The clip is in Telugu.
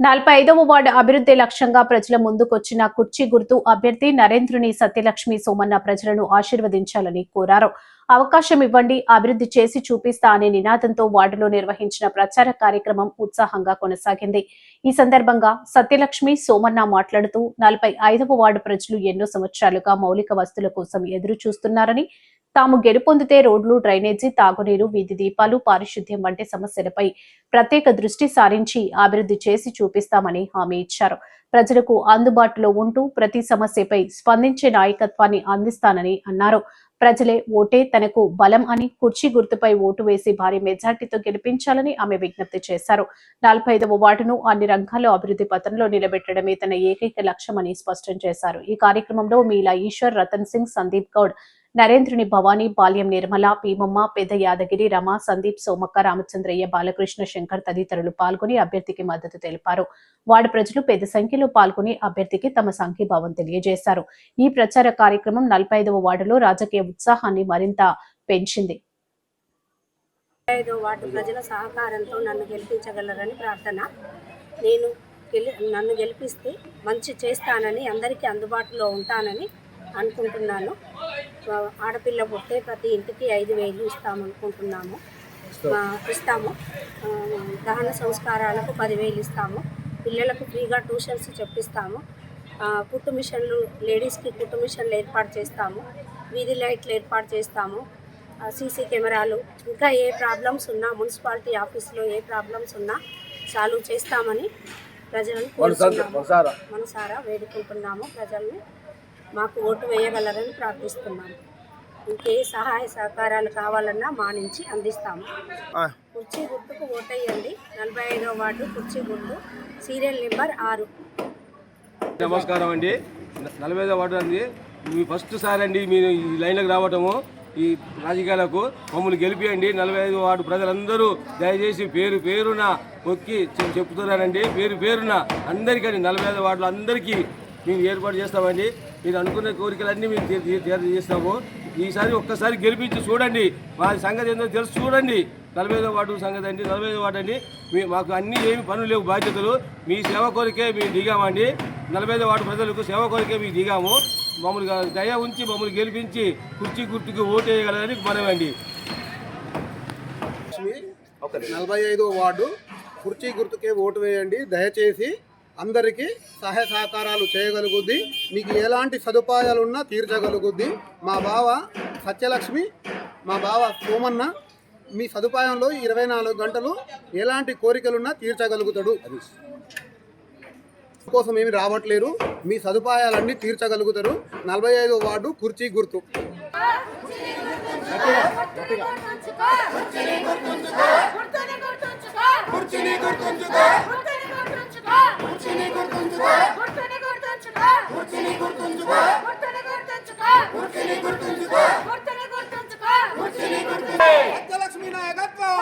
నలభై ఐదవ వార్డు అభివృద్ధి లక్ష్యంగా ప్రజల ముందుకొచ్చిన కుర్చీ గుర్తు అభ్యర్థి నరేంద్రుని సత్యలక్ష్మి సోమన్న ప్రజలను ఆశీర్వదించాలని కోరారు. అవకాశం ఇవ్వండి అభివృద్ధి చేసి చూపిస్తా అనే నినాదంతో వార్డులో నిర్వహించిన ప్రచార కార్యక్రమం ఉత్సాహంగా కొనసాగింది. ఈ సందర్భంగా సత్యలక్ష్మి సోమన్న మాట్లాడుతూ నలభై ఐదవ వార్డు ప్రజలు ఎన్నో సంవత్సరాలుగా మౌలిక వస్తువుల కోసం ఎదురు చూస్తున్నారని తాము గెలుపొందితే రోడ్లు డ్రైనేజీ తాగునీరు వీధి దీపాలు పారిశుద్ధ్యం వంటి సమస్యలపై ప్రత్యేక దృష్టి సారించి అభివృద్ధి చేసి చూపిస్తామని హామీ ఇచ్చారు. ప్రజలకు అందుబాటులో ఉంటూ ప్రతి సమస్యపై స్పందించే నాయకత్వాన్ని అందిస్తానని అన్నారు. ప్రజలే ఓటే తనకు బలం అని కుర్చీ గుర్తుపై ఓటు వేసి భారీ మెజార్టీతో గెలిపించాలని ఆమె విజ్ఞప్తి చేశారు. నలభై ఐదవ వార్డును అన్ని రంగాల్లో అభివృద్ధి పథంలో నిలబెట్టడమే తన ఏకైక లక్ష్యమని స్పష్టం చేశారు. ఈ కార్యక్రమంలో మీలా ఈశ్వర్ రతన్ సింగ్ సందీప్ గౌడ్ నరేంద్రుని భవానీ బాల్యం నిర్మల భీమమ్మ పెద్ద యాదగిరి రమ సందీప్ సోమక్క రామచంద్రయ్య బాలకృష్ణ శంకర్ తదితరులు పాల్గొని అభ్యర్థికి మద్దతు తెలిపారు. వార్డు ప్రజలు పెద్ద సంఖ్యలో పాల్గొని అభ్యర్థికి తమ సంఘీభావం తెలియజేశారు. ఈ ప్రచార కార్యక్రమం నలభై ఐదవ వార్డులో రాజకీయ ఉత్సాహాన్ని మరింత పెంచింది. వార్డు ప్రజల సహకారంతో నన్ను గెలిపించగలరని ప్రార్థన. నేను గెలి నన్ను గెలిపిస్తే మంచి చేస్తానని అందరికీ అందుబాటులో ఉంటానని అనుకుంటున్నాను. ఆడపిల్ల పుట్టే ప్రతి ఇంటికి ఐదు వేలు ఇస్తాము అనుకుంటున్నాము. ఇస్తాము. దహన సంస్కారాలకు పదివేలు ఇస్తాము. పిల్లలకు ఫ్రీగా ట్యూషన్స్ చెప్పిస్తాము. కుట్టు మిషన్లు లేడీస్కి కుట్టు మిషన్లు ఏర్పాటు చేస్తాము. వీధి లైట్లు ఏర్పాటు చేస్తాము. సీసీ కెమెరాలు. ఇంకా ఏ ప్రాబ్లమ్స్ ఉన్నా మున్సిపాలిటీ ఆఫీస్లో ఏ ప్రాబ్లమ్స్ ఉన్నా సాల్వ్ చేస్తామని ప్రజలను మనసారా? వేడుకుంటున్నాము ప్రజల్ని. మాకు ఓటు వేయగలరని ప్రార్థిస్తున్నాము. ఇంకే సహాయ సహకారాలు కావాలన్నా మా నుంచి అందిస్తాము. కుర్చీ గుర్తుకు ఓటేయండి. నలభై ఐదో వార్డు కుర్చీ గుర్తు సీరియల్ నెంబర్ ఆరు. నమస్కారం అండి. నలభై ఐదో వార్డు అండి. మీ ఫస్ట్ సారి అండి మీరు ఈ లైన్లోకి రావటము. ఈ రాజకీయాలకు మమ్మల్ని గెలిపియండి. నలభై ఐదు వార్డు ప్రజలందరూ దయచేసి పేరు పేరున మొక్కి చె- చెప్తున్నారండి. పేరు పేరున అందరికీ నలభై ఐదు వార్డులు అందరికీ మేము ఏర్పాటు చేస్తామండి. మీరు అనుకున్న కోరికలన్నీ మేము తీర్- తీర్- చేస్తాము ఈసారి ఒక్కసారి గెలిపించి చూడండి. మా సంగతి ఏందో తెలుసు చూడండి. నలభై ఐదో వార్డు సంగతి అండి నలభై ఐదో వార్డు అండి. మీ మాకు అన్ని ఏమి పనులు లేవు బాధ్యతలు. మీ సేవ కోరికే మేము దిగామండి. నలభై ఐదో వార్డు ప్రజలకు సేవ కోరికే మేము దిగాము. మమ్మల్ని దయ ఉంచి మమ్మల్ని గెలిపించి కుర్చీ గుర్తుకి ఓటు వేయగలరని మనమండి. నలభై ఐదో వార్డు. కుర్చీ గుర్తుకే ఓటు వేయండి. దయచేసి అందరికీ సహాయ సహకారాలు చేయగలుగుద్ది. మీకు ఎలాంటి సదుపాయాలు ఉన్నా తీర్చగలుగుద్ది. మా బావ సత్యలక్ష్మి మా బావ సోమన్న మీ సదుపాయంలో ఇరవై నాలుగు గంటలు ఎలాంటి కోరికలున్నా తీర్చగలుగుతాడు. కోసం ఏమి రావట్లేరు. మీ సదుపాయాలన్నీ తీర్చగలుగుతారు. నలభై ఐదో వార్డు కుర్చీ గుర్తు. గుర్తుంచుకో. గుర్తుని గుర్తుంచుకో. గుర్తుని గుర్తుంచుకో. గుర్తుని గుర్తుంచుకో. లక్ష్మీ నాయకత్వం.